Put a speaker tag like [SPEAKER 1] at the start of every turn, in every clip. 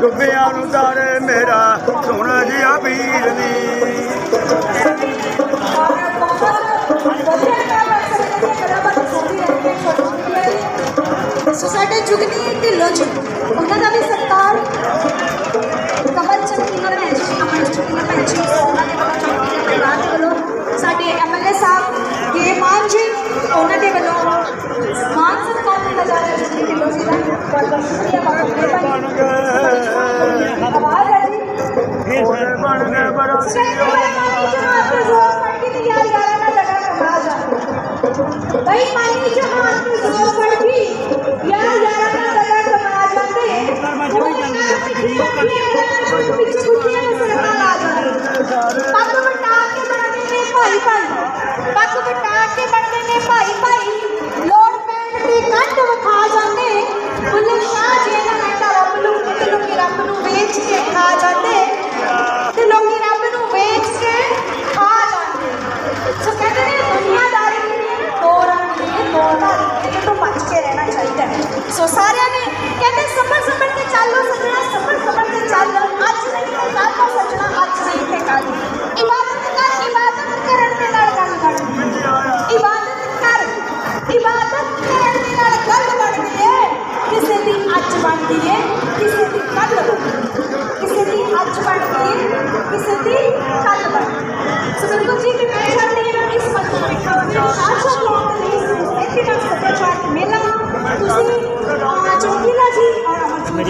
[SPEAKER 1] ਡੁੱਬਿਆ ਮੇਰਾ ਸੋਹਣਾ ਜਿਹਾ ਵੀਰ
[SPEAKER 2] ਦੀ। ਸਾਡੇ ਜੁਗਨੀ ਢਿੱਲੋਂ ਜੀ ਉਹਨਾਂ ਦਾ ਵੀ ਸਤਿਕਾਰ
[SPEAKER 1] ਗਏ ਬੜਾ
[SPEAKER 2] ਕਹਿੰਦੇ ਬੇਈਮਾਨੀ ਜਮਾਤ ਤੇ ਜ਼ੋਰ ਫੜ ਕੇ ਤੇ ਯਾਰ ਯਾਰਾਂ ਨਾਲ ਲੜਾ ਕਮਾ ਜਾਂਦੇ ਬੇਈਮਾਨੀ ਜਮਾਤ ਤੇ ਜ਼ੋਰ ਫੜ ਕੇ ਯਾਰ ਯਾਰਾਂ ਨਾਲ ਲੜਾ ਕਮਾ ਜਾਂਦੇ ਪਿੱਛੇ ਗੁੱਟੀਆਂ ਨੂੰ ਸਰਕਾ ਲਾ ਜਾਂਦੇ ਪੱਗ ਵਟਾ ਕੇ ਬਣਦੇ ਨੇ ਭਾਈ ਭਾਈ ਪੱਗ ਵਟਾ ਕੇ ਬਣਦੇ ਨੇ ਭਾਈ ਭਾਈ ਲੋੜ ਪੈਣ ਤੇ ਕੰਧ ਵਿਖਾ ਜਾਂਦੇ ਬੁੱਲੇ ਸ਼ਾਹ ਜੀ ਇਹਨਾਂ ਨੇ ਤਾਂ ਰੱਬ ਨੂੰ ਪੁੱਤ ਨੂੰ ਕਿ ਰੱਬ ਨੂੰ ਵੇਚ ਕੇ ਖਾ ਜਾਂਦੇ ਤੇ ਲੋਕੀ सो सारे ने कहते संभल संभल के चालो सजना संभल संभल के चालो। आज नहीं तो काल का सजना आज नहीं तो काल। इबादत कर इबादत करण दे नाल गल बन इबादत कर इबादत करण दे नाल गल बनदी है। किसी दी? आज बनदी है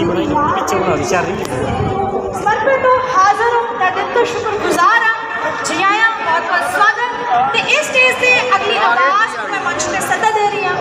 [SPEAKER 2] ਔਰ ਅਮਰਜੀਤ
[SPEAKER 3] ਮੇਰੀ ਬਣਾਈ
[SPEAKER 2] ਜੀ ਦੀ
[SPEAKER 3] ਪਿੱਛੇ ਬਣਾ ਦੀ ਚੱਲ ਰਹੀ
[SPEAKER 2] ਸਮਰਪਿਤ ਤੋਂ ਹਾਜ਼ਰ ਹਾਂ ਤੁਹਾਡੇ ਤੋਂ ਸ਼ੁਕਰਗੁਜ਼ਾਰ ਹਾਂ ਜੀ ਆਇਆਂ ਬਹੁਤ ਬਹੁਤ ਸਵਾਗਤ ਤੇ ਇਸ ਸਟੇਜ ਤੇ ਅਗਲੀ ਆਵਾਜ਼ ਨੂੰ ਮੈਂ ਮੰਚ ਤੇ ਸੱਦਾ ਦੇ ਰਹੀ ਹਾਂ